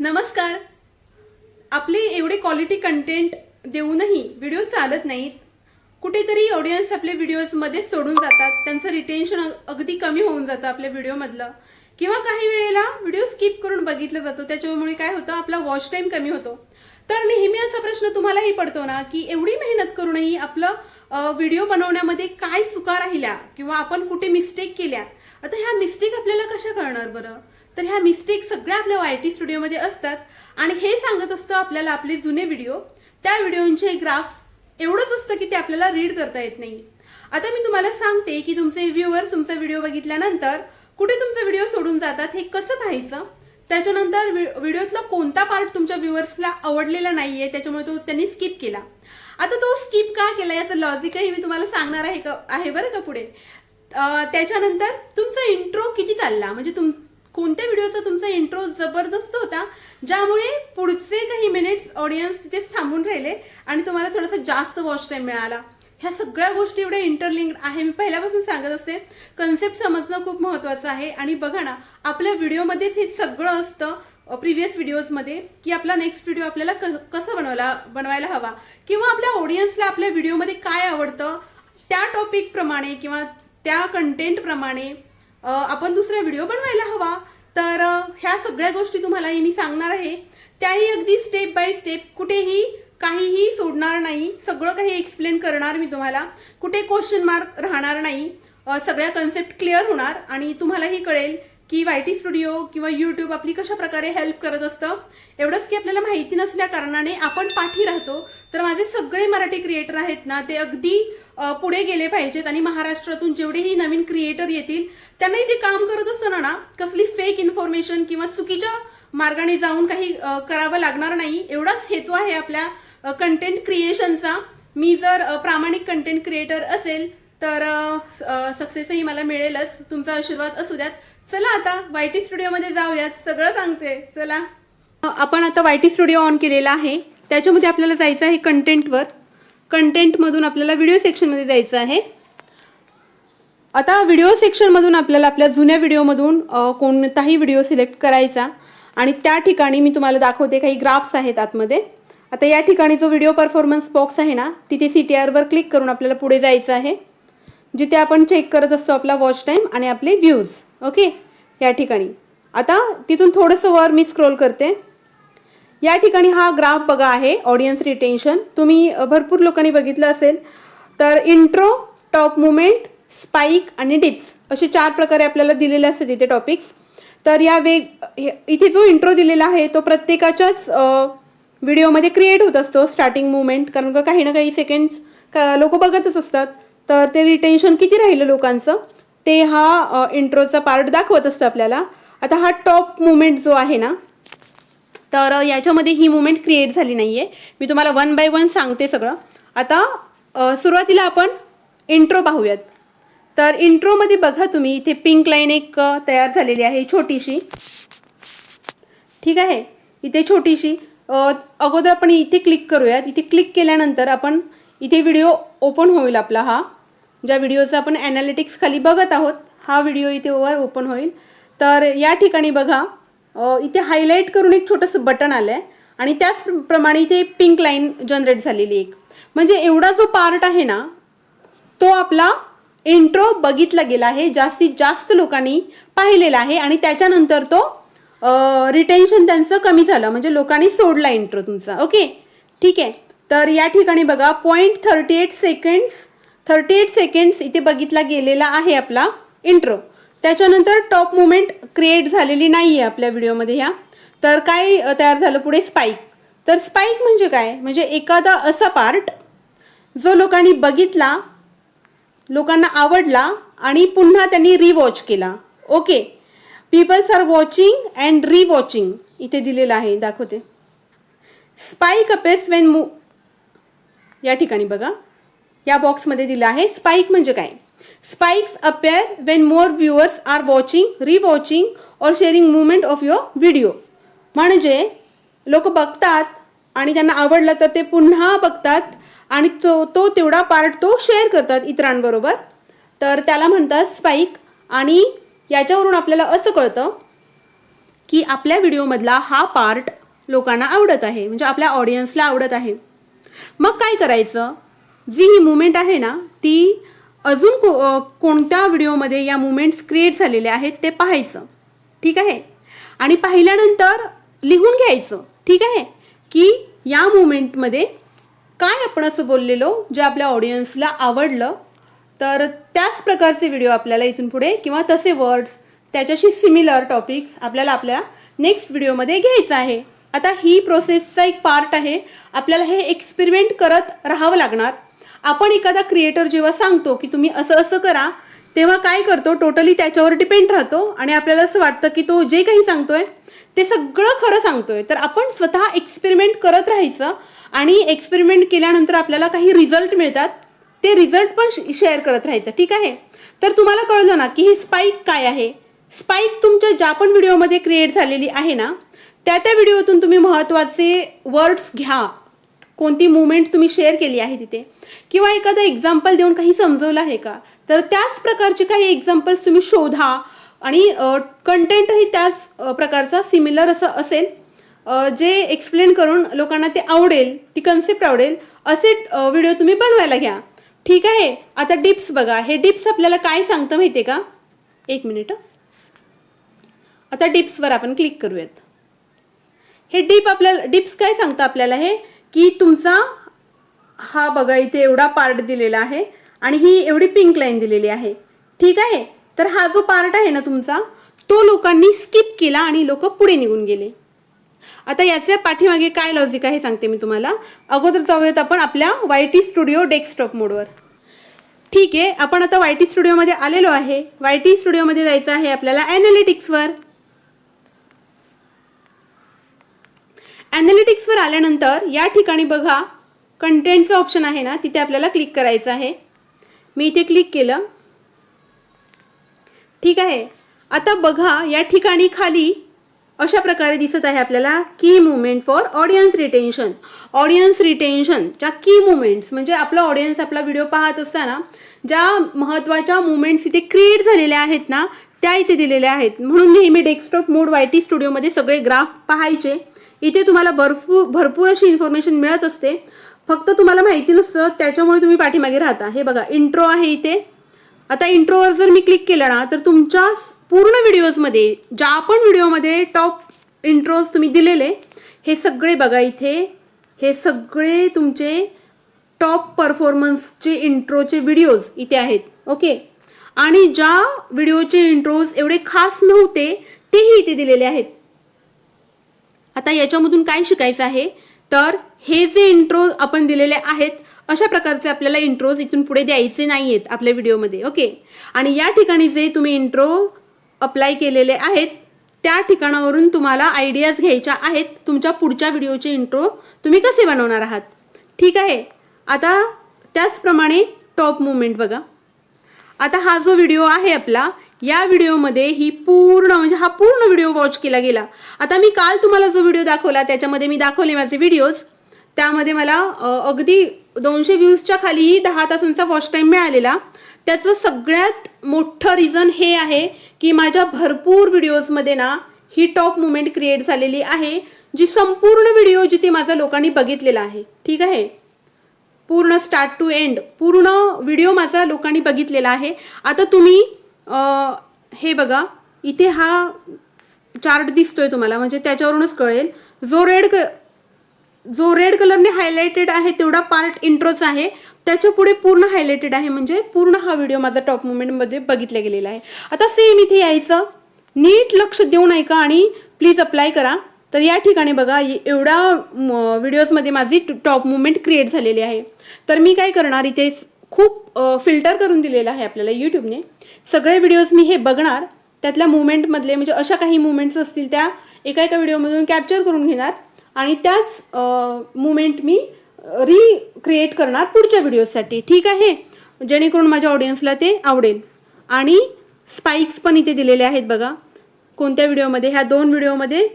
नमस्कार. आपली एवढे क्वालिटी कंटेंट देऊनही व्हिडिओ चालत नाहीत. कुठेतरी ऑडियन्स आपले व्हिडिओजमध्ये सोडून जातात. त्यांचं रिटेन्शन अगदी कमी होऊन जातं आपल्या व्हिडिओमधलं किंवा काही वेळेला व्हिडिओ स्किप करून बघितलं जातो. त्याच्यामुळे काय होतं? आपला वॉच टाईम कमी होतो. तर नेहमी असा प्रश्न तुम्हालाही पडतो ना की एवढी मेहनत करूनही आपलं व्हिडिओ बनवण्यामध्ये काय चुका राहिल्या? किंवा आपण कुठे मिस्टेक केल्या? आता ह्या मिस्टेक आपल्याला कशा कळणार बरं? तर ह्या मिस्टेक सगळ्या आपल्या वाय टी स्टुडिओमध्ये असतात. आणि हे सांगत असतं आपल्याला आपले जुने व्हिडिओ. त्या व्हिडिओंचे ग्राफ एवढंच असतं की ते आपल्याला रीड करता येत नाही. आता मी तुम्हाला सांगते की तुमचे व्ह्युअर तुमचा व्हिडिओ बघितल्यानंतर कुठे तुमचा व्हिडिओ सोडून जातात हे कसं पाहायचं? त्याच्यानंतर व्हिडिओतला कोणता पार्ट तुमच्या व्ह्युअर्सला आवडलेला नाहीये त्याच्यामुळे तो त्यांनी स्किप केला. आता तो स्किप का केला याचं लॉजिकही मी तुम्हाला सांगणार आहे का आहे बरं का पुढे. त्याच्यानंतर तुमचा इंट्रो किती चालला? म्हणजे तुम कोणत्या व्हिडिओचा तुमचा इंट्रो जबरदस्त होता ज्यामुळे पुढचे काही मिनिट्स ऑडियन्स तिथे थांबून राहिले आणि तुम्हाला थोडासा जास्त वॉच टाईम मिळाला. ह्या सगळ्या गोष्टी एवढ्या इंटरलिंक्ड आहे मी पहिल्यापासून सांगत असते कन्सेप्ट समजणं खूप महत्वाचं आहे. आणि बघा ना आपल्या व्हिडिओमध्येच हे सगळं असतं प्रिव्हियस व्हिडिओजमध्ये की आपला नेक्स्ट व्हिडिओ आपल्याला कसं बनवायला बनवायला हवा किंवा आपल्या ऑडियन्सला आपल्या व्हिडिओमध्ये काय आवडतं त्या टॉपिकप्रमाणे किंवा त्या कंटेंटप्रमाणे आपण दुसरा व्हिडिओ बनवायला हवा. तर ह्या सगळ्या गोष्टी तुम्हालाही मी सांगणार आहे. त्याही अगदी स्टेप बाय स्टेप कुठेही काहीही सोडणार नाही. सगळं काही एक्सप्लेन करणार मी तुम्हाला. कुठे क्वेश्चन मार्क राहणार नाही. सगळ्या कन्सेप्ट क्लिअर होणार आणि तुम्हालाही कळेल की वाय टी स्टुडिओ किंवा यूट्यूब आपली कशा प्रकारे हेल्प करत असतं एवढंच की आपल्याला माहिती नसल्या कारणाने आपण पाठी राहतो. तर माझे सगळे मराठी क्रिएटर आहेत ना ते अगदी पुढे गेले पाहिजेत आणि महाराष्ट्रातून जेवढेही नवीन क्रिएटर येतील त्यांनाही ते काम करत असताना ना कसली फेक इन्फॉर्मेशन किंवा चुकीच्या मार्गाने जाऊन काही करावं लागणार नाही. एवढाच हेतू आहे आपल्या कंटेंट क्रिएशनचा मी जर प्रामाणिक कंटेंट क्रिएटर असेल तर सक्सेसही मला मिळेलच. तुमचा आशीर्वाद असू द्यात. चला आता वाय टी स्टुडिओमध्ये जाऊयात सगळं सांगते चला. आपण आता वाय टी स्टुडिओ ऑन केलेला आहे. त्याच्यामध्ये आपल्याला जायचं आहे कंटेंटवर कंटेंटमधून आपल्याला व्हिडिओ सेक्शनमध्ये जायचं आहे. आता व्हिडिओ सेक्शनमधून आपल्याला आपल्या जुन्या व्हिडिओमधून कोणताही व्हिडिओ सिलेक्ट करायचा. आणि त्या ठिकाणी मी तुम्हाला दाखवते काही ग्राफ्स आहेत आतमध्ये. आता या ठिकाणी जो व्हिडिओ परफॉर्मन्स बॉक्स आहे ना तिथे सी टी आरवर क्लिक करून आपल्याला पुढे जायचं आहे. जिथे आपण चेक करत असतो आपला वॉच टाईम आणि आपले व्ह्यूज ओके? या ठिकाणी. आता तिथून थोडंसं वर मी स्क्रोल करते. या ठिकाणी हा ग्राफ बघा आहे ऑडियन्स रिटेन्शन तुम्ही भरपूर लोकांनी बघितलं असेल. तर इंट्रो टॉप मुवमेंट स्पाईक आणि डिप्स असे चार प्रकारे आपल्याला दिलेले असतात इथे टॉपिक्स तर या वेग इथे जो इंट्रो दिलेला आहे तो प्रत्येकाच्याच व्हिडिओमध्ये क्रिएट होत असतो स्टार्टिंग मुवमेंट कारण का काही ना काही सेकंड्स लोक बघतच असतात. तर ते रिटेन्शन किती राहिलं लोकांचं? ते हा इंट्रोचा पार्ट दाखवत असतं आपल्याला. आता हा टॉप मुवमेंट जो आहे ना तर याच्यामध्ये ही मुवमेंट क्रिएट झाली नाही आहे मी तुम्हाला वन बाय वन सांगते सगळं. आता सुरुवातीला आपण इंट्रो पाहूयात. तर इंट्रोमध्ये बघा तुम्ही इथे पिंक लाईन एक तयार झालेली आहे छोटीशी. ठीक आहे? इथे छोटीशी. अगोदर आपण इथे क्लिक करूयात. इथे क्लिक केल्यानंतर आपण इथे व्हिडिओ ओपन होईल आपला हा. ज्या व्हिडिओचा आपण ॲनालिटिक्स खाली बघत आहोत हा व्हिडिओ इथे वर ओपन होईल. तर या ठिकाणी बघा इथे हायलाईट करून एक छोटंसं बटन आलं आहे आणि त्याचप्रमाणे इथे पिंक लाईन जनरेट झालेली एक. म्हणजे एवढा जो पार्ट आहे ना तो आपला इंट्रो बघितला गेला आहे जास्तीत जास्त लोकांनी पाहिलेला आहे आणि त्याच्यानंतर तो रिटेन्शन त्यांचं कमी झालं. म्हणजे लोकांनी सोडला इंट्रो तुमचा. ओके ठीक आहे? तर या ठिकाणी बघा point thirty eight seconds thirty eight seconds इथे बघितला गेलेला आहे आपला इंट्रो त्याच्यानंतर टॉप मुमेंट क्रिएट झालेली नाही आहे आपल्या व्हिडिओमध्ये ह्या. तर काय तयार झालं पुढे? स्पाईक तर स्पाईक म्हणजे काय? म्हणजे एखादा असा पार्ट जो लोकांनी बघितला लोकांना आवडला आणि पुन्हा त्यांनी रिवॉच केला. Okay peoples are watching and rewatching इथे दिलेलं आहे दाखवते. स्पाईक अपेस वेन मू या ठिकाणी बघा. या बॉक्समध्ये दिलं आहे. स्पाईक म्हणजे काय? Spikes appear when more viewers are watching rewatching और sharing movement of your video म्हणजे लोक बघतात आणि त्यांना आवडलं तर ते पुन्हा बघतात आणि तो तो तेवढा पार्ट तो शेअर करतात इतरांबरोबर. तर त्याला म्हणतात स्पाईक आणि याच्यावरून आपल्याला असं कळतं की आपल्या व्हिडिओमधला हा पार्ट लोकांना आवडत आहे. म्हणजे आपल्या ऑडियन्सला आवडत आहे. मग काय करायचं? जी ही मुवमेंट आहे ना ती अजून को कोणत्या व्हिडिओमध्ये या मुवमेंट्स क्रिएट झालेल्या आहेत ते पाहायचं. ठीक आहे? आणि पाहिल्यानंतर लिहून घ्यायचं. ठीक आहे? की या मुवमेंटमध्ये काय आपण असं बोललेलो जे आपल्या ऑडियन्सला आवडलं तर त्याच प्रकारचे व्हिडिओ आपल्याला इथून पुढे किंवा तसे वर्ड्स त्याच्याशी सिमिलर टॉपिक्स आपल्याला आपल्या नेक्स्ट व्हिडिओमध्ये घ्यायचं आहे. आता ही प्रोसेसचा एक पार्ट आहे. आपल्याला हे एक्सपेरिमेंट करत राहावं लागणार. आपण एखादा क्रिएटर जेव्हा सांगतो की तुम्ही असं असं करा तेव्हा काय करतो? टोटली त्याच्यावर डिपेंड राहतो आणि आपल्याला असं वाटतं की तो जे काही सांगतोय ते सगळं खरं सांगतोय. तर आपण स्वतः एक्सपेरिमेंट करत राहायचं आणि एक्सपेरिमेंट केल्यानंतर आपल्याला काही रिझल्ट मिळतात. ते रिझल्ट पण शेअर करत राहायचं. ठीक आहे? तर तुम्हाला कळलं ना की ही स्पाईक काय आहे? स्पाईक तुमच्या ज्या पण व्हिडिओमध्ये क्रिएट झालेली आहे ना त्या त्या व्हिडिओतून तुम्ही महत्त्वाचे वर्ड्स घ्या. कोणती मुवमेंट तुम्ही शेअर केली आहे तिथे? किंवा एखादं एक्झाम्पल देऊन काही समजवलं आहे का? तर त्याच प्रकारचे काही एक्झाम्पल्स तुम्ही शोधा आणि कंटेंटही त्याच प्रकारचा सिमिलर असं असेल. जे एक्सप्लेन करून लोकांना ते आवडेल ती कन्सेप्ट आवडेल असे व्हिडिओ तुम्ही बनवायला घ्या. ठीक आहे? आता डिप्स बघा. हे डिप्स आपल्याला काय सांगतं माहिती आहे का? एक मिनिट आता डिप्सवर आपण क्लिक करूयात. हे डिप आपल्याला डिप्स काय सांगतं आपल्याला हे? की तुमचा हा बघा इथे एवढा पार्ट दिलेला आहे आणि ही एवढी पिंक लाईन दिलेली आहे. ठीक आहे? तर हा जो पार्ट आहे ना तुमचा तो लोकांनी स्किप केला आणि लोक पुढे निघून गेले. आता याच्या पाठीमागे काय लॉजिक आहे सांगते मी तुम्हाला. अगोदर जाऊयात आपण आपल्या वाय टी स्टुडिओ डेस्कटॉप मोडवर ठीक आहे? आपण आता वाय टी स्टुडिओमध्ये आलेलो आहे. वाय टी स्टुडिओमध्ये जायचं आहे आपल्याला ॲनालिटिक्सवर ॲनालिटिक्सवर आल्यानंतर या ठिकाणी बघा कंटेंटचं ऑप्शन आहे ना तिथे आपल्याला क्लिक करायचं आहे. मी इथे क्लिक केलं. ठीक आहे. आता बघा या ठिकाणी खाली अशा प्रकारे दिसत आहे आपल्याला की movement for audience retention audience रिटेन्शनच्या की मुवमेंट्स म्हणजे आपला ऑडियन्स आपला व्हिडिओ पाहत असताना ज्या महत्त्वाच्या मुवमेंट्स इथे क्रिएट झालेल्या आहेत ना त्या इथे दिलेल्या आहेत. म्हणून नेहमी डेस्कटॉप मोड वाय टी स्टुडिओमध्ये सगळे ग्राफ पाहायचे. इथे तुम्हाला भरपूर भरपूर अशी इन्फॉर्मेशन मिळत असते. फक्त तुम्हाला माहिती नसतं त्याच्यामुळे तुम्ही पाठीमागे राहता. हे बघा इंट्रो आहे इथे. आता इंट्रोवर जर मी क्लिक केलं ना तर तुमच्या पूर्ण व्हिडिओजमध्ये ज्या पण व्हिडिओमध्ये टॉप इंट्रोज तुम्ही दिलेले हे सगळे बघा इथे. हे सगळे तुमचे टॉप परफॉर्मन्सचे इंट्रोचे व्हिडिओज इथे आहेत. ओके आणि ज्या व्हिडिओचे इंट्रोज एवढे खास नव्हते तेही इथे दिलेले आहेत. आता याच्यामधून काय शिकायचं आहे? तर हे जे इंट्रो आपण दिलेले आहेत अशा प्रकारचे आपल्याला इंट्रोज इथून पुढे द्यायचे नाही आहेत आपल्या व्हिडिओमध्ये ओके? आणि या ठिकाणी जे तुम्ही इंट्रो अप्लाय केलेले आहेत त्या ठिकाणावरून तुम्हाला आयडियाज घ्यायच्या आहेत. तुमच्या पुढच्या व्हिडिओचे इंट्रो तुम्ही कसे बनवणार आहात? ठीक आहे? आता त्याचप्रमाणे टॉप मुवमेंट बघा. आता हा जो व्हिडिओ आहे आपला या व्हिडिओमध्ये ही पूर्ण म्हणजे हा पूर्ण व्हिडिओ वॉच केला गेला. आता मी काल तुम्हाला जो व्हिडिओ दाखवला त्याच्यामध्ये मी दाखवले माझे व्हिडिओज त्यामध्ये मला अगदी दोनशे व्ह्यूजच्या खालीही दहा तासांचा वॉच टाईम मिळालेला. त्याचं सगळ्यात मोठं रिझन हे आहे की माझ्या भरपूर व्हिडिओजमध्ये ना ही टॉप मुवमेंट क्रिएट झालेली आहे जी संपूर्ण व्हिडिओ जिथे माझा लोकांनी बघितलेला आहे. ठीक आहे? पूर्ण स्टार्ट टू एंड पूर्ण व्हिडिओ माझा लोकांनी बघितलेला आहे. आता तुम्ही हे बघा इथे हा चार्ट दिसतोय तुम्हाला म्हणजे त्याच्यावरूनच कळेल. जो रेड क जो रेड कलरने हायलाइटेड आहे तेवढा पार्ट इंट्रोच आहे. त्याच्या पुढे पूर्ण हायलाइटेड आहे म्हणजे पूर्ण हा व्हिडिओ माझा टॉप मुवमेंटमध्ये बघितला गेलेला आहे. आता सेम इथे यायचं. नीट लक्ष देऊन ऐका आणि प्लीज अप्लाय करा. तर या ठिकाणी बघा एवढा एवढ्या व्हिडिओजमध्ये माझी टॉप मुवमेंट क्रिएट झालेली आहे. तर मी काय करणार इथे खूप फिल्टर करून दिलेलं आहे आपल्याला यूट्यूबने सगळे व्हिडिओज मी हे बघणार. त्यातल्या मुवमेंटमधले म्हणजे अशा काही मुवमेंट्स असतील त्या एका एका व्हिडिओमधून कॅप्चर करून घेणार. आणि त्याच मुवमेंट मी रिक्रिएट करणार पुढच्या व्हिडिओजसाठी ठीक आहे? जेणेकरून माझ्या ऑडियन्सला ते आवडेल. आणि स्पाईक्स पण इथे दिलेले आहेत बघा. कोणत्या व्हिडिओमध्ये ह्या दोन व्हिडिओमध्ये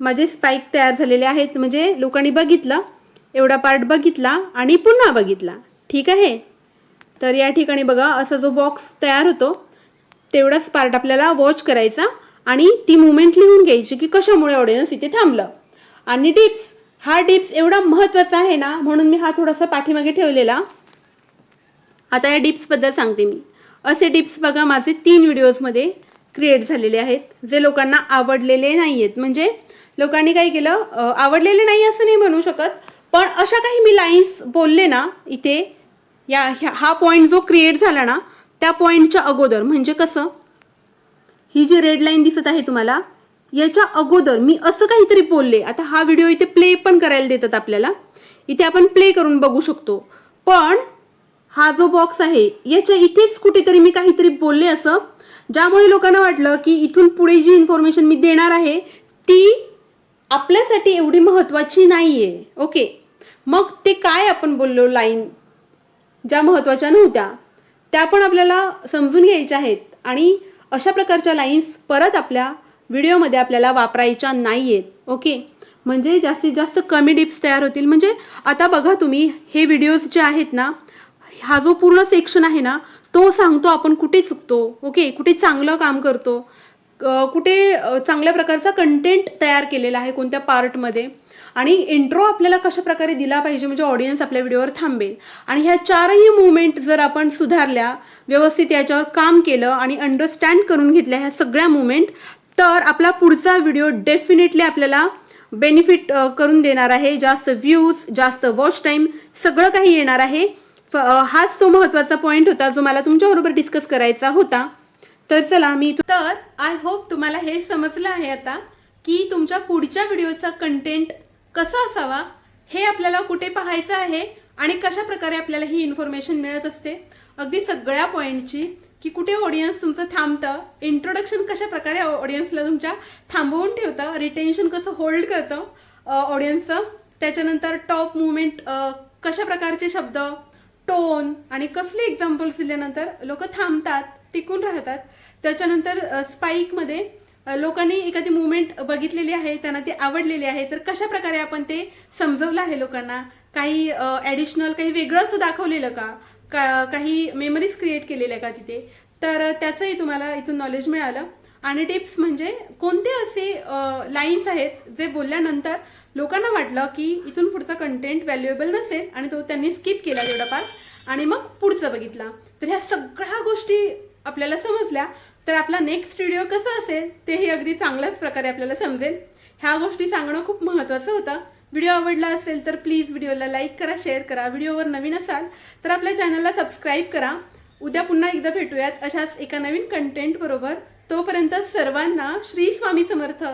माझे स्पाईक तयार झालेले आहेत. म्हणजे लोकांनी बघितलं एवढा पार्ट बघितला आणि पुन्हा बघितला. ठीक आहे? तर या ठिकाणी बघा असा जो बॉक्स तयार होतो तेवढाच पार्ट आपल्याला वॉच करायचा आणि ती मुवमेंट लिहून घ्यायची की कशामुळे ऑडियन्स इथे थांबलं. आणि टिप्स हा डिप्स एवढा महत्त्वाचा आहे ना म्हणून मी हा थोडासा पाठीमागे ठेवलेला. आता या डिप्सबद्दल सांगते मी. असे डिप्स बघा माझे तीन व्हिडिओजमध्ये क्रिएट झालेले आहेत जे लोकांना आवडलेले नाही आहेत म्हणजे लोकांनी काय केलं आवडलेले नाही असं नाही म्हणू शकत पण अशा काही मी लाईन्स बोलले ना इथे या ह्या- हा पॉईंट जो क्रिएट झाला ना त्या पॉईंटच्या अगोदर म्हणजे कसं? ही जी रेड लाईन दिसत आहे तुम्हाला याच्या अगोदर मी असं काहीतरी बोलले. आता हा व्हिडिओ इथे प्ले पण करायला देतात आपल्याला. इथे आपण प्ले करून बघू शकतो. पण हा जो बॉक्स आहे याच्या इथेच कुठेतरी मी काहीतरी बोलले असं ज्यामुळे लोकांना वाटलं की इथून पुढे जी इन्फॉर्मेशन मी देणार आहे ती आपल्यासाठी एवढी महत्त्वाची नाही आहे ओके मग ते काय आपण बोललो लाईन ज्या महत्त्वाच्या नव्हत्या त्या पण आपल्याला समजून घ्यायच्या आहेत आणि अशा प्रकारच्या लाईन्स परत आपल्या व्हिडिओमध्ये आपल्याला वापरायच्या नाही आहेत ओके म्हणजे जास्तीत जास्त कमी डिप्स तयार होतील. म्हणजे आता बघा तुम्ही हे व्हिडिओज जे आहेत ना हा जो पूर्ण सेक्शन आहे ना तो सांगतो आपण कुठे चुकतो ओके कुठे चांगलं काम करतो कुठे चांगल्या प्रकारचा कंटेंट तयार केलेला आहे कोणत्या पार्टमध्ये आणि इंट्रो आपल्याला कशा प्रकारे दिला पाहिजे म्हणजे ऑडियन्स आपल्या व्हिडिओवर थांबेल. आणि ह्या चारही मुवमेंट जर आपण सुधारल्या व्यवस्थित याच्यावर काम केलं आणि अंडरस्टँड करून घेतल्या ह्या सगळ्या मुवमेंट तर आपला पुढचा व्हिडिओ डेफिनेटली आपल्याला बेनिफिट करून देणार आहे. जास्त व्ह्यूज जास्त वॉच टाईम सगळं काही येणार आहे. हाच तो महत्त्वाचा पॉईंट होता जो मला तुमच्याबरोबर डिस्कस करायचा होता. तर चला मी तर आय होप तुम्हाला हे समजलं आहे आता की तुमच्या पुढच्या व्हिडिओचा कंटेंट कसा असावा? हे आपल्याला कुठे पाहायचं आहे? आणि कशा प्रकारे आपल्याला ही इन्फॉर्मेशन मिळत असते? अगदी सगळ्या पॉईंटची की कुठे ऑडियन्स तुमचं थांबतं? इंट्रोडक्शन कशा प्रकारे ऑडियन्सला तुमच्या थांबवून ठेवतं? रिटेन्शन कसं होल्ड करतं? ऑडियन्सचं त्याच्यानंतर टॉप मुवमेंट कशा प्रकारचे शब्द? टोन आणि कसले एक्झाम्पल्स दिल्यानंतर लोक थांबतात टिकून राहतात. त्याच्यानंतर स्पाईकमध्ये लोकांनी एखादी मुवमेंट बघितलेली आहे त्यांना ती आवडलेली आहे तर कशा प्रकारे आपण ते समजवलं आहे लोकांना? काही ॲडिशनल काही वेगळं असं दाखवलेलं का? का काही मेमरीज क्रिएट केलेल्या का तिथे? तर त्याचंही तुम्हाला इथून नॉलेज मिळालं. आणि टिप्स म्हणजे कोणते असे लाईन्स आहेत जे बोलल्यानंतर लोकांना वाटलं की इथून पुढचा कंटेंट व्हॅल्युएबल नसेल आणि तो त्यांनी स्किप केला तेवढा पार्ट आणि मग पुढचं बघितला. तर ह्या सगळ्या गोष्टी आपल्याला समजल्या. तर आपला नेक्स्ट व्हिडिओ कसा असेल तेही अगदी चांगल्याच प्रकारे आपल्याला समजेल. ह्या गोष्टी सांगणं खूप महत्त्वाचं होतं. व्हिडिओ आवडला असेल तर प्लीज व्हिडिओला लाईक करा शेअर करा. व्हिडिओवर नवीन असाल तर आपल्या चॅनलला सबस्क्राईब करा. उद्या पुन्हा एकदा भेटूयात अशाच एका नवीन कंटेंटबरोबर तोपर्यंत सर्वांना श्री स्वामी समर्थ.